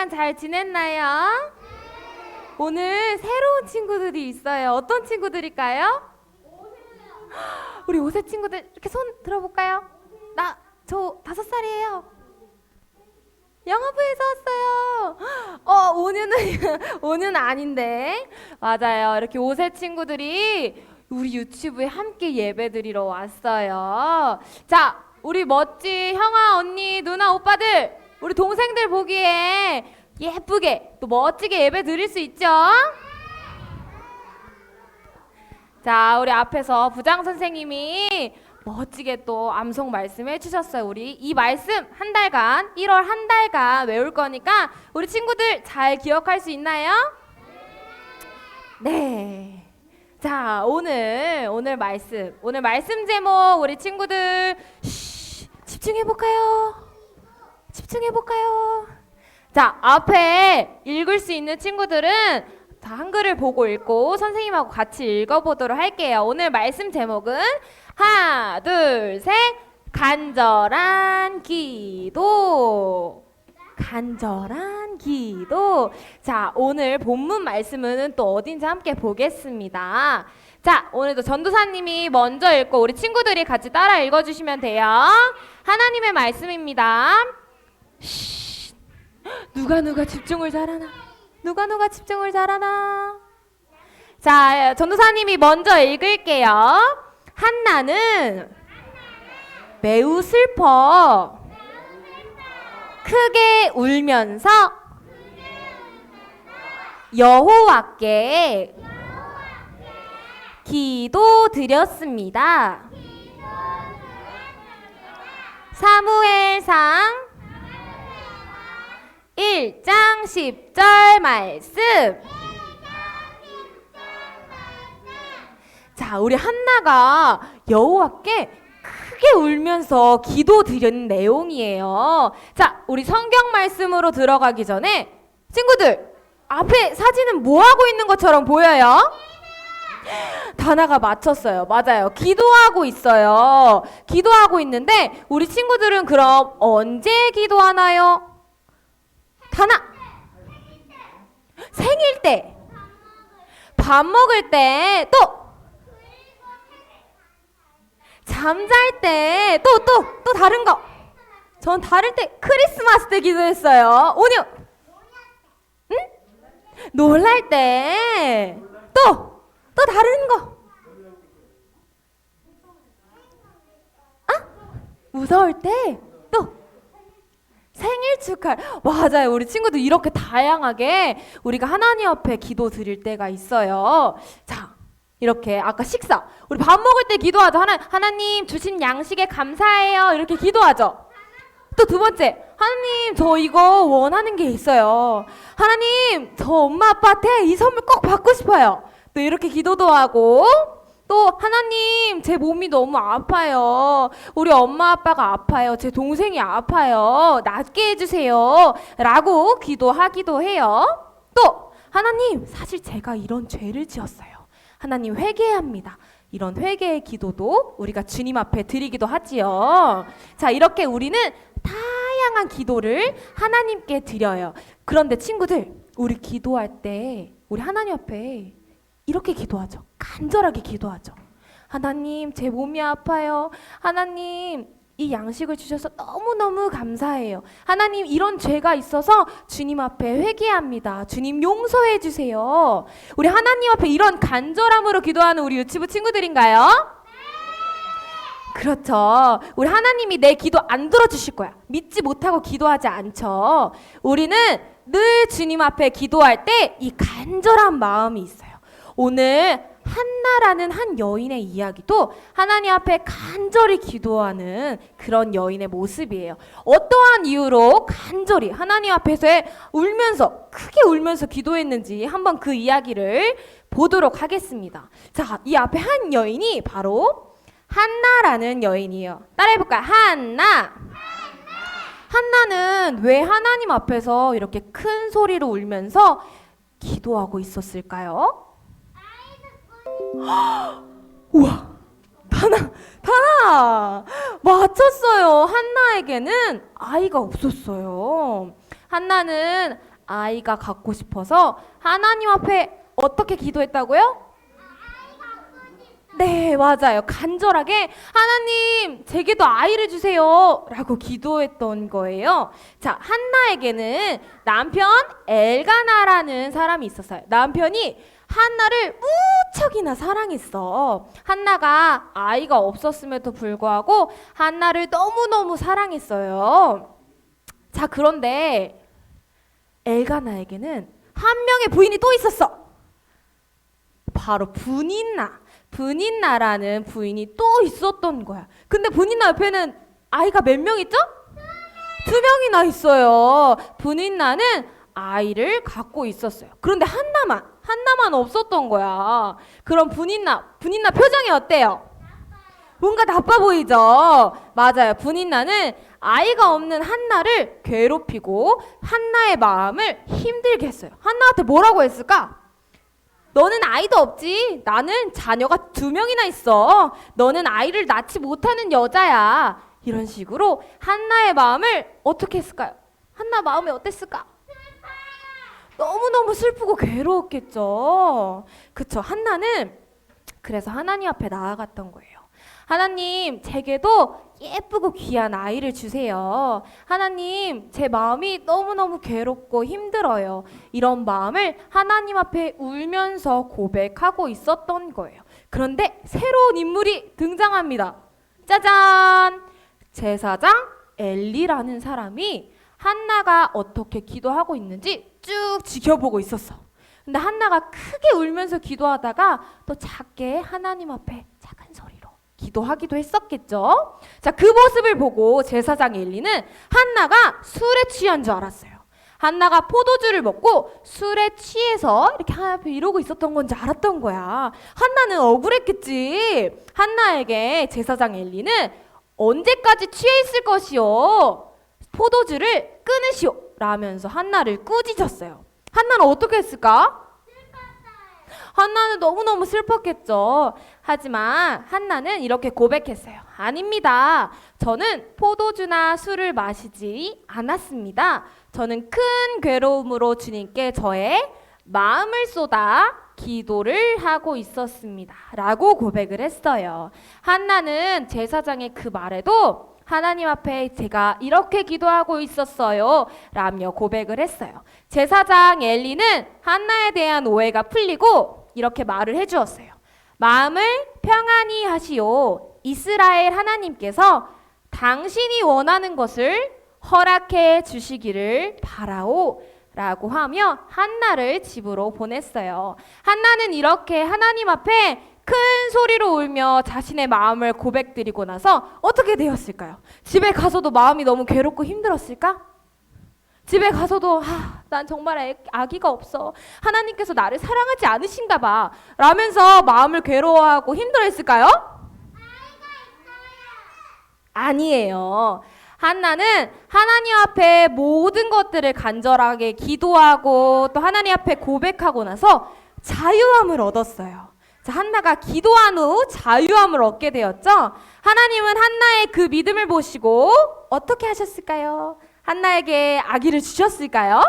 시간 잘 지냈나요? 오늘 새로운 친구들이 있어요. 어떤 친구들일까요? 우리 오세 친구들 이렇게 손 들어볼까요? 나 저 다섯 살이에요. 영어부에서 왔어요. 어 오늘은 오늘은 아닌데 맞아요. 이렇게 오세 친구들이 우리 유치부에 함께 예배드리러 왔어요. 자, 우리 멋진 형아 언니 누나 오빠들 우리 동생들 보기에 예쁘게 또 멋지게 예배 드릴 수 있죠? 자, 우리 앞에서 부장 선생님이 멋지게 또 암송 말씀해 주셨어요. 우리 이 말씀 한 달간 1월 한 달간 외울 거니까 우리 친구들 잘 기억할 수 있나요? 네. 자, 오늘 오늘 말씀. 오늘 말씀 제목 우리 친구들 쉬, 집중해 볼까요? 집중해 볼까요? 자, 앞에 읽을 수 있는 친구들은 다 한글을 보고 읽고 선생님하고 같이 읽어보도록 할게요. 오늘 말씀 제목은 하나, 둘, 셋, 간절한 기도. 간절한 기도. 자, 오늘 본문 말씀은 또 어딘지 함께 보겠습니다. 자, 오늘도 전도사님이 먼저 읽고 우리 친구들이 같이 따라 읽어주시면 돼요. 하나님의 말씀입니다. 쉬, 누가 누가 집중을 잘하나? 누가 누가 집중을 잘하나? 자, 전도사님이 먼저 읽을게요. 한나는 매우 슬퍼 크게 울면서 여호와께 기도드렸습니다. 사무엘상 1장 10절 말씀. 자, 우리 한나가 여호와께 크게 울면서 기도드리는 내용이에요. 자, 우리 성경 말씀으로 들어가기 전에 친구들 앞에 사진은 뭐 하고 있는 것처럼 보여요? 다나가 맞췄어요. 맞아요. 기도하고 있어요. 기도하고 있는데 우리 친구들은 그럼 언제 기도하나요? 다나 생일 때, 밥 먹을 때, 또 잠잘 때, 또 또 또 다른 거. 전 다른 때 크리스마스 때 기도했어요. 오늘 응? 놀랄 때, 또 또 다른 거. 아? 무서울 때, 또 생일 축하. 맞아요. 우리 친구들 이렇게 다양하게 우리가 하나님 앞에 기도 드릴 때가 있어요. 자, 이렇게 아까 식사. 우리 밥 먹을 때 기도하죠. 하나, 하나님 주신 양식에 감사해요. 이렇게 기도하죠. 또 두 번째, 하나님 저 이거 원하는 게 있어요. 하나님 저 엄마 아빠한테 이 선물 꼭 받고 싶어요. 또 이렇게 기도도 하고 또 하나님 제 몸이 너무 아파요. 우리 엄마 아빠가 아파요. 제 동생이 아파요. 낫게 해주세요. 라고 기도하기도 해요. 또 하나님 사실 제가 이런 죄를 지었어요. 하나님 회개합니다. 이런 회개의 기도도 우리가 주님 앞에 드리기도 하지요. 자, 이렇게 우리는 다양한 기도를 하나님께 드려요. 그런데 친구들, 우리 기도할 때 우리 하나님 앞에 이렇게 기도하죠. 간절하게 기도하죠. 하나님, 제 몸이 아파요. 하나님, 이 양식을 주셔서 너무너무 감사해요. 하나님, 이런 죄가 있어서 주님 앞에 회개합니다. 주님 용서해 주세요. 우리 하나님 앞에 이런 간절함으로 기도하는 우리 유치부 친구들인가요? 그렇죠. 우리 하나님이 내 기도 안 들어주실 거야. 믿지 못하고 기도하지 않죠. 우리는 늘 주님 앞에 기도할 때 이 간절한 마음이 있어요. 오늘 한나라는 한 여인의 이야기도 하나님 앞에 간절히 기도하는 그런 여인의 모습이에요. 어떠한 이유로 간절히 하나님 앞에서 울면서 크게 울면서 기도했는지 한번 그 이야기를 보도록 하겠습니다. 자, 이 앞에 한 여인이 바로 한나라는 여인이에요. 따라해 볼까요? 한나. 한나는 왜 하나님 앞에서 이렇게 큰 소리로 울면서 기도하고 있었을까요? 우와, 다나, 다나, 맞췄어요. 한나에게는 아이가 없었어요. 한나는 아이가 갖고 싶어서 하나님 앞에 어떻게 기도했다고요? 네, 맞아요. 간절하게 하나님, 제게도 아이를 주세요. 라고 기도했던 거예요. 자, 한나에게는 남편 엘가나라는 사람이 있었어요. 남편이 한나를 무척이나 사랑했어. 한나가 아이가 없었음에도 불구하고 한나를 너무너무 사랑했어요. 자, 그런데 엘가나에게는 한 명의 부인이 또 있었어. 바로 분인나. 분인나라는 부인이 또 있었던 거야. 근데 분인나 옆에는 아이가 몇 명 있죠? 두 명이나 있어요. 분인나는 아이를 갖고 있었어요. 그런데 한나만, 한나만 없었던 거야. 그럼 분인나, 분인나 표정이 어때요? 뭔가 나빠 보이죠? 맞아요. 분인나는 아이가 없는 한나를 괴롭히고 한나의 마음을 힘들게 했어요. 한나한테 뭐라고 했을까? 너는 아이도 없지. 나는 자녀가 두 명이나 있어. 너는 아이를 낳지 못하는 여자야. 이런 식으로 한나의 마음을 어떻게 했을까요? 한나 마음이 어땠을까? 너무너무 슬프고 괴로웠겠죠. 그쵸. 한나는 그래서 하나님 앞에 나아갔던 거예요. 하나님, 제게도 예쁘고 귀한 아이를 주세요. 하나님, 제 마음이 너무너무 괴롭고 힘들어요. 이런 마음을 하나님 앞에 울면서 고백하고 있었던 거예요. 그런데 새로운 인물이 등장합니다. 짜잔! 제사장 엘리라는 사람이 한나가 어떻게 기도하고 있는지 쭉 지켜보고 있었어. 근데 한나가 크게 울면서 기도하다가 또 작게 하나님 앞에 작은 소리로 기도하기도 했었겠죠. 자, 그 모습을 보고 제사장 엘리는 한나가 술에 취한 줄 알았어요. 한나가 포도주를 먹고 술에 취해서 이렇게 하나 앞에 이러고 있었던 건지 알았던 거야. 한나는 억울했겠지. 한나에게 제사장 엘리는 언제까지 취해 있을 것이요? 포도주를 끊으시오. 라면서 한나를 꾸짖었어요. 한나는 어떻게 했을까? 한나는 너무너무 슬펐겠죠. 하지만 한나는 이렇게 고백했어요. 아닙니다. 저는 포도주나 술을 마시지 않았습니다. 저는 큰 괴로움으로 주님께 저의 마음을 쏟아 기도를 하고 있었습니다. 라고 고백을 했어요. 한나는 제사장의 그 말에도 하나님 앞에 제가 이렇게 기도하고 있었어요. 라며 고백을 했어요. 제사장 엘리는 한나에 대한 오해가 풀리고 이렇게 말을 해주었어요. 마음을 평안히 하시오. 이스라엘 하나님께서 당신이 원하는 것을 허락해 주시기를 바라오. 라고 하며 한나를 집으로 보냈어요. 한나는 이렇게 하나님 앞에 큰 소리로 울며 자신의 마음을 고백드리고 나서 어떻게 되었을까요? 집에 가서도 마음이 너무 괴롭고 힘들었을까? 집에 가서도 아, 난 정말 애, 아기가 없어. 하나님께서 나를 사랑하지 않으신가 봐. 라면서 마음을 괴로워하고 힘들어했을까요? 아니에요. 한나는 하나님 앞에 모든 것들을 간절하게 기도하고 또 하나님 앞에 고백하고 나서 자유함을 얻었어요. 자, 한나가 기도한 후 자유함을 얻게 되었죠. 하나님은 한나의 그 믿음을 보시고 어떻게 하셨을까요? 한나에게 아기를 주셨을까요?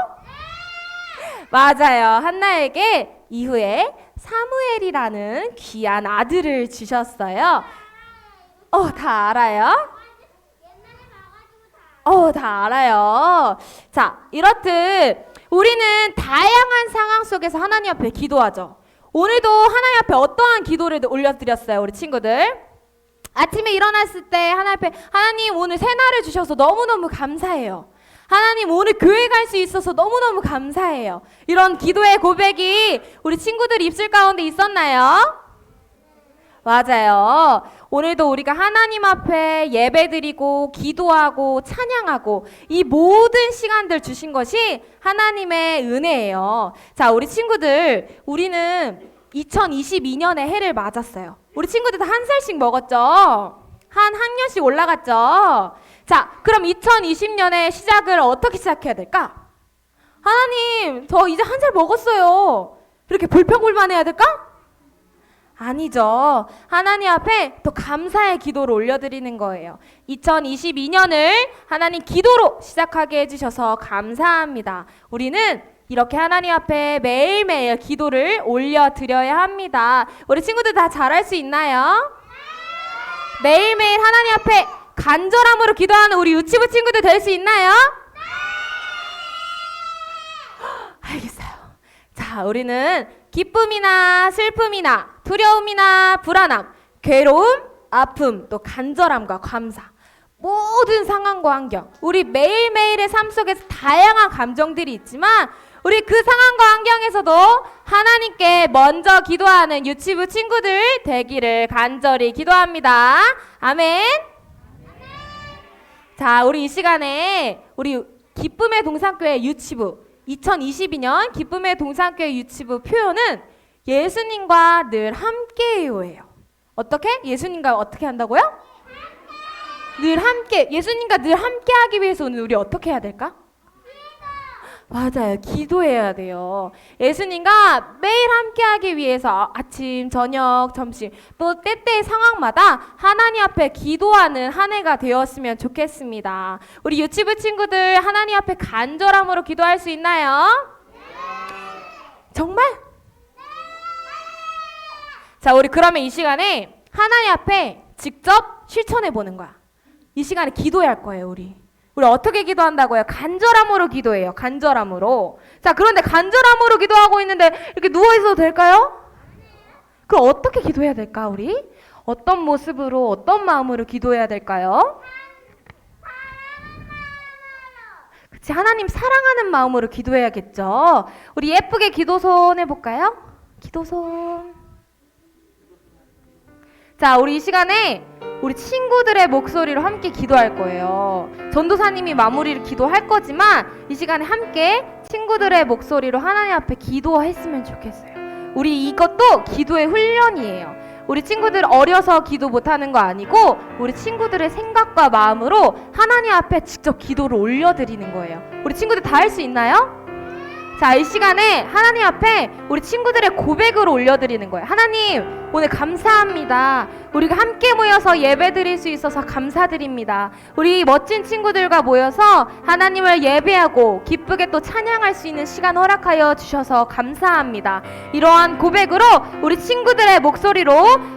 맞아요. 한나에게 이후에 사무엘이라는 귀한 아들을 주셨어요. 어, 다 알아요? 어, 다 알아요. 자, 이렇듯 우리는 다양한 상황 속에서 하나님 앞에 기도하죠. 오늘도 하나님 앞에 어떠한 기도를 올려드렸어요, 우리 친구들? 아침에 일어났을 때 하나님 앞에 하나님 오늘 새날을 주셔서 너무너무 감사해요. 하나님 오늘 교회 갈 수 있어서 너무너무 감사해요. 이런 기도의 고백이 우리 친구들 입술 가운데 있었나요? 맞아요. 오늘도 우리가 하나님 앞에 예배드리고 기도하고 찬양하고 이 모든 시간들 주신 것이 하나님의 은혜예요. 자, 우리 친구들, 우리는 2022년에 해를 맞았어요. 우리 친구들 다 한 살씩 먹었죠? 한 학년씩 올라갔죠? 자, 그럼 2020년에 시작을 어떻게 시작해야 될까? 하나님, 저 이제 한 살 먹었어요. 이렇게 불평불만 해야 될까? 아니죠. 하나님 앞에 또 감사의 기도를 올려드리는 거예요. 2022년을 하나님 기도로 시작하게 해주셔서 감사합니다. 우리는 이렇게 하나님 앞에 매일매일 기도를 올려드려야 합니다. 우리 친구들 다 잘할 수 있나요? 매일매일 하나님 앞에 간절함으로 기도하는 우리 유치부 친구들 될 수 있나요? 알겠어요. 자, 우리는 기쁨이나 슬픔이나 두려움이나 불안함, 괴로움, 아픔, 또 간절함과 감사. 모든 상황과 환경, 우리 매일매일의 삶 속에서 다양한 감정들이 있지만 우리 그 상황과 환경에서도 하나님께 먼저 기도하는 유치부 친구들 되기를 간절히 기도합니다. 아멘. 자, 우리 이 시간에 우리 기쁨의 동산교회 유치부 2022년 기쁨의 동산교회 유치부 표현은 예수님과 늘 함께요예요. 어떻게? 예수님과 어떻게 한다고요? 늘 함께 예수님과 늘 함께하기 위해서 오늘 우리 어떻게 해야 될까? 맞아요. 기도해야 돼요. 예수님과 매일 함께하기 위해서 아침, 저녁, 점심 또 때때의 상황마다 하나님 앞에 기도하는 한 해가 되었으면 좋겠습니다. 우리 유치부 친구들 하나님 앞에 간절함으로 기도할 수 있나요? 정말? 자, 우리 그러면 이 시간에 하나님 앞에 직접 실천해 보는 거야. 이 시간에 기도할 거예요, 우리. 우리 어떻게 기도한다고요? 간절함으로 기도해요. 간절함으로. 자, 그런데 간절함으로 기도하고 있는데 이렇게 누워 있어도 될까요? 그럼 어떻게 기도해야 될까, 우리? 어떤 모습으로 어떤 마음으로 기도해야 될까요? 그치, 하나님 사랑하는 마음으로 기도해야겠죠. 우리 예쁘게 기도손 해볼까요? 기도손. 자, 우리 이 시간에 우리 친구들의 목소리로 함께 기도할 거예요. 전도사님이 마무리를 기도할 거지만 이 시간에 함께 친구들의 목소리로 하나님 앞에 기도했으면 좋겠어요. 우리 이것도 기도의 훈련이에요. 우리 친구들 어려서 기도 못하는 거 아니고 우리 친구들의 생각과 마음으로 하나님 앞에 직접 기도를 올려드리는 거예요. 우리 친구들 다 할 수 있나요? 자, 이 시간에 하나님 앞에 우리 친구들의 고백을 올려드리는 거예요. 하나님, 오늘 감사합니다. 우리가 함께 모여서 예배 드릴 수 있어서 감사드립니다. 우리 멋진 친구들과 모여서 하나님을 예배하고 기쁘게 또 찬양할 수 있는 시간 허락하여 주셔서 감사합니다. 이러한 고백으로 우리 친구들의 목소리로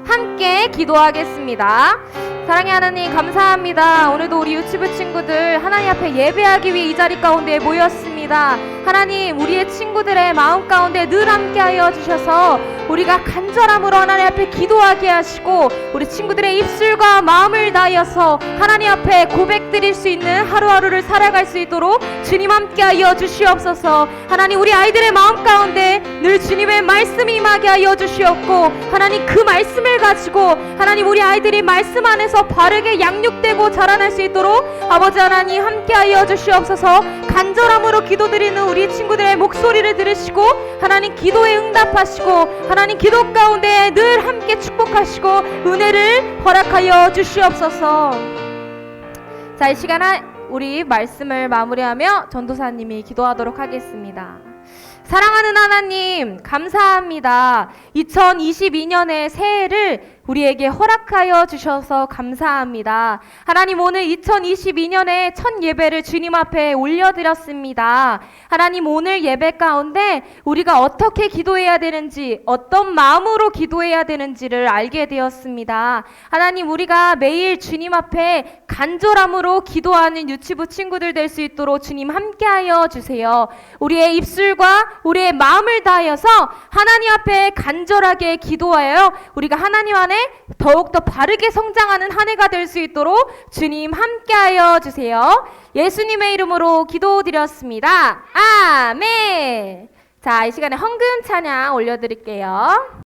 함께 기도하겠습니다. 사랑의 하나님 감사합니다. 오늘도 우리 유치부 친구들 하나님 앞에 예배하기 위해 이 자리 가운데 모였습니다. 하나님 우리의 친구들의 마음 가운데 늘 함께하여 주셔서 우리가 간절함으로 하나님 앞에 기도하게 하시고 우리 친구들의 입술과 마음을 다하여서 하나님 앞에 고백 드릴 수 있는 하루하루를 살아갈 수 있도록 주님 함께하여 주시옵소서. 하나님 우리 아이들의 마음 가운데 늘 주님의 말씀이 임하게 하여 주시옵고 하나님 그 말씀을 가지고 하나님 우리 아이들이 말씀 안에서 바르게 양육되고 자라날 수 있도록 아버지 하나님 함께하여 주시옵소서. 간절함으로 기도드리는 우리 친구들의 목소리를 들으시고 하나님 기도에 응답하시고 하나님 기도 가운데 늘 함께 축복하시고 은혜를 허락하여 주시옵소서. 자, 이 시간에 우리 말씀을 마무리하며 전도사님이 기도하도록 하겠습니다. 사랑하는 하나님, 감사합니다. 2022년의 새해를 우리에게 허락하여 주셔서 감사합니다. 하나님, 오늘 2022년의 첫 예배를 주님 앞에 올려드렸습니다. 하나님, 오늘 예배 가운데 우리가 어떻게 기도해야 되는지, 어떤 마음으로 기도해야 되는지를 알게 되었습니다. 하나님, 우리가 매일 주님 앞에 간절함으로 기도하는 유치부 친구들 될 수 있도록 주님 함께하여 주세요. 우리의 입술과 우리의 마음을 다하여서 하나님 앞에 간절하게 기도하여 우리가 하나님 안에 더욱더 바르게 성장하는 한 해가 될 수 있도록 주님 함께하여 주세요. 예수님의 이름으로 기도드렸습니다. 아멘. 자, 이 시간에 헌금 찬양 올려드릴게요.